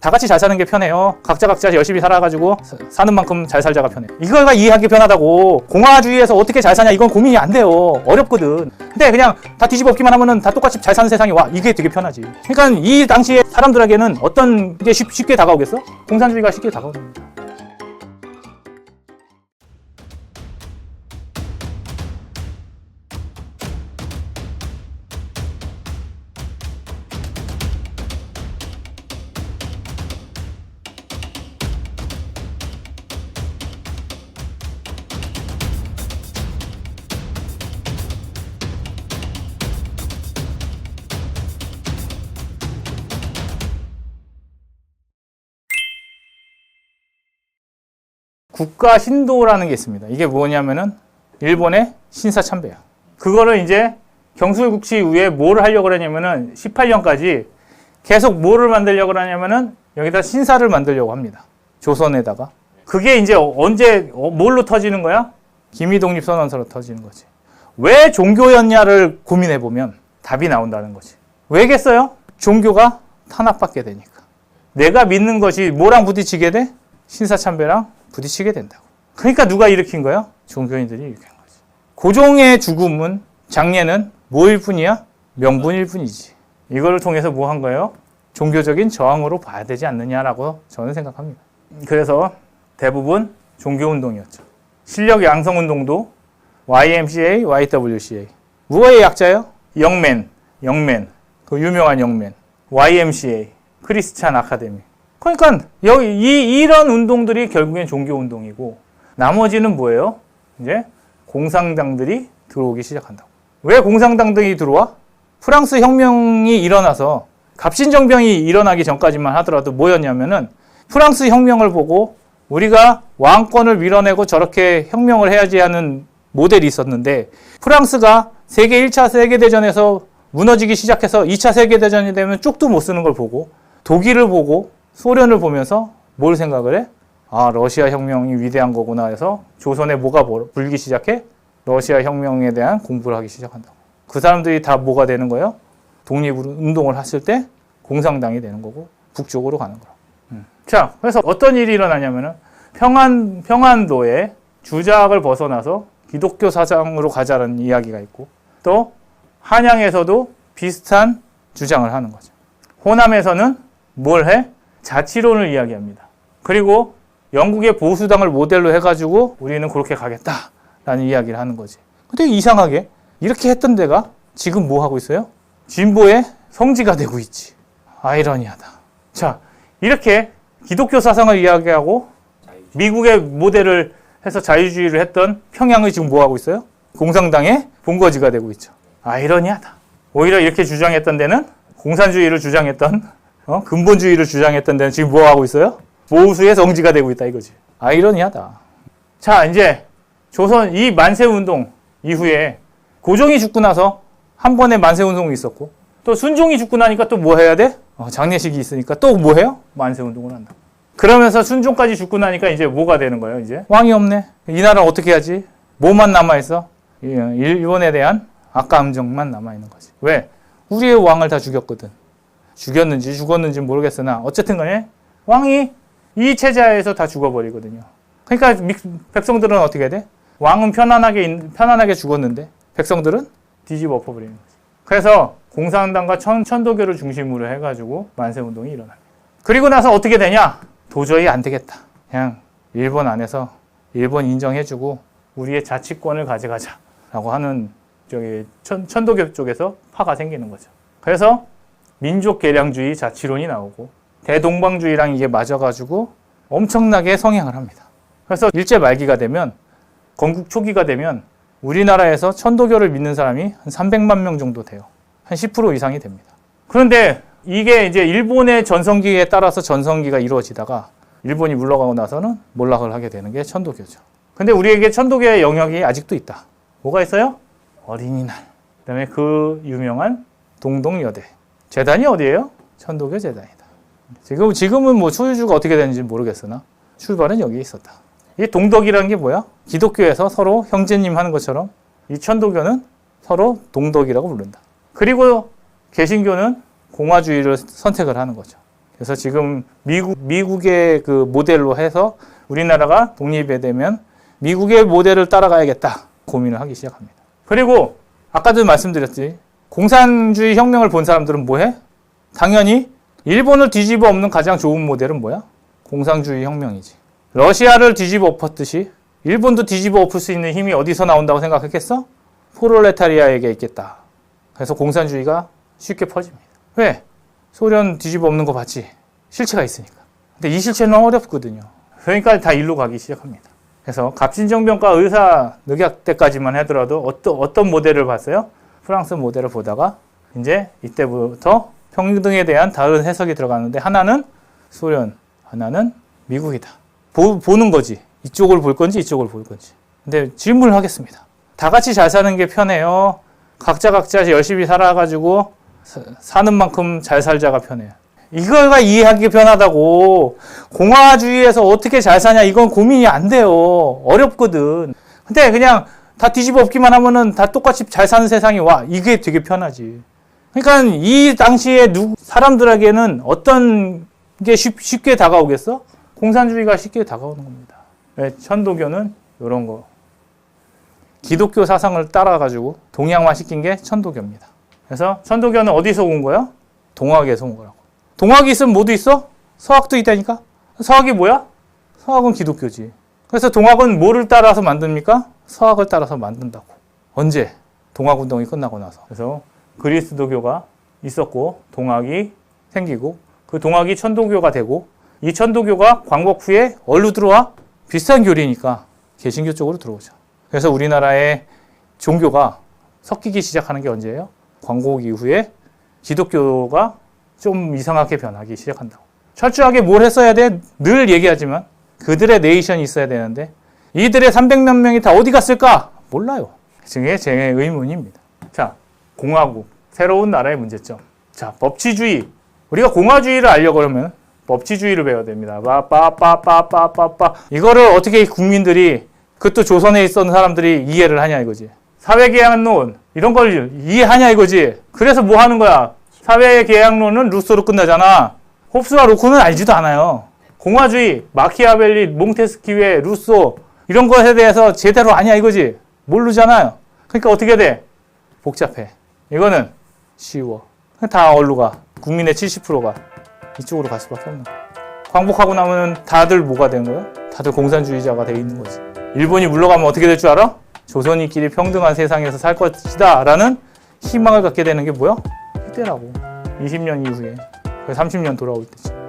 다 같이 잘 사는 게 편해요. 각자 각자 열심히 살아가지고 사- 사는 만큼 잘 살자가 편해. 이거가 이해하기 편하다고. 공화주의에서 어떻게 잘 사냐 이건 고민이 안 돼요. 어렵거든. 근데 그냥 다 뒤집어 엎기만 하면은 다 똑같이 잘 사는 세상이 와. 이게 되게 편하지. 그러니까 이 당시에 사람들에게는 어떤 게 쉽, 쉽게 다가오겠어? 공산주의가 쉽게 다가오는 거야. 국가 신도라는 게 있습니다. 이게 뭐냐면은 일본의 신사 참배야. 그거를 이제 경술국시 이후에 뭘 하려고 그러냐면은 18년까지 계속 뭐를 만들려고 그러냐면은 여기다 신사를 만들려고 합니다. 조선에다가. 그게 이제 언제 어, 뭘로 터지는 거야? 기미독립 선언서로 터지는 거지. 왜 종교였냐를 고민해 보면 답이 나온다는 거지. 왜겠어요? 종교가 탄압받게 되니까. 내가 믿는 것이 뭐랑 부딪히게 돼? 신사참배랑 부딪히게 된다고. 그러니까 누가 일으킨 거야? 종교인들이 일으킨 거지. 고종의 죽음은 장례는 뭐일 뿐이야? 명분일 뿐이지. 이거를 통해서 뭐 한 거예요? 종교적인 저항으로 봐야 되지 않느냐라고 저는 생각합니다. 그래서 대부분 종교운동이었죠. 실력 양성운동도 YMCA, YWCA. 무엇의 약자예요? 영맨, 영맨. 그 유명한 영맨. YMCA, 크리스찬 아카데미. 그러니까 여기 이 이런 운동들이 결국엔 종교 운동이고 나머지는 뭐예요? 이제 공상당들이 들어오기 시작한다고. 왜 공상당들이 들어와? 프랑스 혁명이 일어나서 갑신정병이 일어나기 전까지만 하더라도 뭐였냐면은 프랑스 혁명을 보고 우리가 왕권을 밀어내고 저렇게 혁명을 해야지 하는 모델이 있었는데 프랑스가 세계 1차 세계대전에서 무너지기 시작해서 2차 세계대전이 되면 쪽도 못 쓰는 걸 보고 독일을 보고 소련을 보면서 뭘 생각을 해? 아, 러시아 혁명이 위대한 거구나 해서 조선에 뭐가 뭐- 불기 시작해? 러시아 혁명에 대한 공부를 하기 시작한다고. 그 사람들이 다 뭐가 되는 거예요? 독립운동을 했을 때 공산당이 되는 거고 북쪽으로 가는 거라. 음. 자, 그래서 어떤 일이 일어나냐면은 평안 평안도에 주작을 벗어나서 기독교 사상으로 가자는 이야기가 있고 또 한양에서도 비슷한 주장을 하는 거죠. 호남에서는 뭘 해? 자치론을 이야기합니다. 그리고 영국의 보수당을 모델로 해가지고 우리는 그렇게 가겠다라는 이야기를 하는 거지. 근데 이상하게 이렇게 했던 데가 지금 뭐 하고 있어요? 진보의 성지가 되고 있지. 아이러니하다. 자, 이렇게 기독교 사상을 이야기하고 미국의 모델을 해서 자유주의를 했던 평양이 지금 뭐 하고 있어요? 공산당의 본거지가 되고 있죠. 아이러니하다. 오히려 이렇게 주장했던 데는 공산주의를 주장했던 어? 근본주의를 주장했던 데는 지금 뭐 하고 있어요? 보수의 성지가 되고 있다 이거지. 아이러니하다. 자, 이제 조선 이 만세 운동 이후에 고종이 죽고 나서 한 번의 만세 운동이 있었고 또 순종이 죽고 나니까 또 뭐 해야 돼? 어, 장례식이 있으니까 또 뭐 해요? 만세 운동을 한다. 그러면서 순종까지 죽고 나니까 이제 뭐가 되는 거예요? 이제 왕이 없네. 이 나라 어떻게 하지? 뭐만 남아 있어? 일본에 대한 악감정만 남아 있는 거지. 왜? 우리의 왕을 다 죽였거든. 죽였는지 죽었는지 모르겠으나 어쨌든 간에 왕이 이 체제하에서 다 죽어버리거든요. 그러니까 미- 백성들은 어떻게 돼? 왕은 편안하게 있- 편안하게 죽었는데 백성들은 뒤집어 엎어버리는 거지. 그래서 공산당과 천, 천도교를 중심으로 해가지고 만세 운동이 일어납니다. 그리고 나서 어떻게 되냐? 도저히 안 되겠다. 그냥 일본 안에서 일본 인정해주고 우리의 자치권을 가져가자라고 하는 저기 천, 천도교 쪽에서 파가 생기는 거죠. 그래서 민족 개량주의 자치론이 나오고 대동방주의랑 이게 맞아가지고 엄청나게 성행을 합니다. 그래서 일제 말기가 되면 건국 초기가 되면 우리나라에서 천도교를 믿는 사람이 한 300만 명 정도 돼요. 한 10% 이상이 됩니다. 그런데 이게 이제 일본의 전성기에 따라서 전성기가 이루어지다가 일본이 물러가고 나서는 몰락을 하게 되는 게 천도교죠. 근데 우리에게 천도교의 영역이 아직도 있다. 뭐가 있어요? 어린이날. 그다음에 그 유명한 동동여대. 재단이 어디예요? 천도교 재단이다. 지금 지금은 뭐 소유주가 어떻게 되는지 모르겠으나 출발은 여기에 있었다. 이 동덕이라는 게 뭐야? 기독교에서 서로 형제님 하는 것처럼 이 천도교는 서로 동덕이라고 부른다. 그리고 개신교는 공화주의를 선택을 하는 거죠. 그래서 지금 미국 미국의 그 모델로 해서 우리나라가 독립이 되면 미국의 모델을 따라가야겠다 고민을 하기 시작합니다. 그리고 아까도 말씀드렸지 공산주의 혁명을 본 사람들은 뭐해? 당연히 일본을 뒤집어 엎는 가장 좋은 모델은 뭐야? 공산주의 혁명이지. 러시아를 뒤집어 엎었듯이 일본도 뒤집어 엎을 수 있는 힘이 어디서 나온다고 생각했겠어? 포롤레타리아에게 있겠다. 그래서 공산주의가 쉽게 퍼집니다. 왜? 소련 뒤집어 엎는 거 봤지? 실체가 있으니까. 근데 이 실체는 어렵거든요. 그러니까 다 일로 가기 시작합니다. 그래서 갑신정변과 의사 늑약 때까지만 하더라도 어떤, 어떤 모델을 봤어요? 프랑스 모델을 보다가 이제 이때부터 평등에 대한 다른 해석이 들어가는데 하나는 소련, 하나는 미국이다. 보, 보는 거지. 이쪽을 볼 건지 이쪽을 볼 건지. 근데 질문을 하겠습니다. 다 같이 잘 사는 게 편해요. 각자 각자 열심히 살아가지고 사- 사는 만큼 잘 살자가 편해요. 이거가 이해하기 편하다고. 공화주의에서 어떻게 잘 사냐, 이건 고민이 안 돼요. 어렵거든. 근데 그냥 다 뒤집어 엎기만 하면은 다 똑같이 잘 사는 세상이 와. 이게 되게 편하지. 그러니까 이 당시에 누, 사람들에게는 어떤 게 쉽, 쉽게 다가오겠어? 공산주의가 쉽게 다가오는 겁니다. 왜? 천도교는 이런 거. 기독교 사상을 따라가지고 동양화 시킨 게 천도교입니다. 그래서 천도교는 어디서 온 거야? 동학에서 온 거라고. 동학이 있으면 뭐도 있어? 서학도 있다니까? 서학이 뭐야? 서학은 기독교지. 그래서 동학은 뭐를 따라서 만듭니까? 서학을 따라서 만든다고. 언제? 동학운동이 끝나고 나서. 그래서 그리스도교가 있었고, 동학이 생기고, 그 동학이 천도교가 되고, 이 천도교가 광복 후에 어디로 들어와? 비슷한 교리니까 개신교 쪽으로 들어오죠. 그래서 우리나라의 종교가 섞이기 시작하는 게 언제예요? 광복 이후에 기독교가 좀 이상하게 변하기 시작한다고. 철저하게 뭘 했어야 돼? 늘 얘기하지만 그들의 네이션이 있어야 되는데 이들의 300몇 명이 다 어디 갔을까? 몰라요. 그게 제 의문입니다. 자, 공화국. 새로운 나라의 문제점. 자, 법치주의. 우리가 공화주의를 알려고 그러면 법치주의를 배워야 됩니다. 빠빠빠빠빠빠빠. 이거를 어떻게 국민들이 그것도 조선에 있었던 사람들이 이해를 하냐 이거지. 사회계약론 이런 걸 이해하냐 이거지. 그래서 뭐 하는 거야? 사회계약론은 루소로 끝나잖아. 홉스와 로코는 알지도 않아요. 공화주의, 마키아벨리, 몽테스키웨, 루소 이런 것에 대해서 제대로 아냐 이거지. 모르잖아요. 그러니까 어떻게 돼? 복잡해. 이거는 쉬워. 다 어디로 가? 국민의 70%가 이쪽으로 갈 수밖에 없는 거야. 광복하고 나면 다들 뭐가 된 거야? 다들 공산주의자가 돼 있는 거지. 일본이 물러가면 어떻게 될 줄 알아? 조선인끼리 평등한 세상에서 살 것이다 라는 희망을 갖게 되는 게 뭐야? 이때라고. 20년 이후에. 30년 돌아올 때지.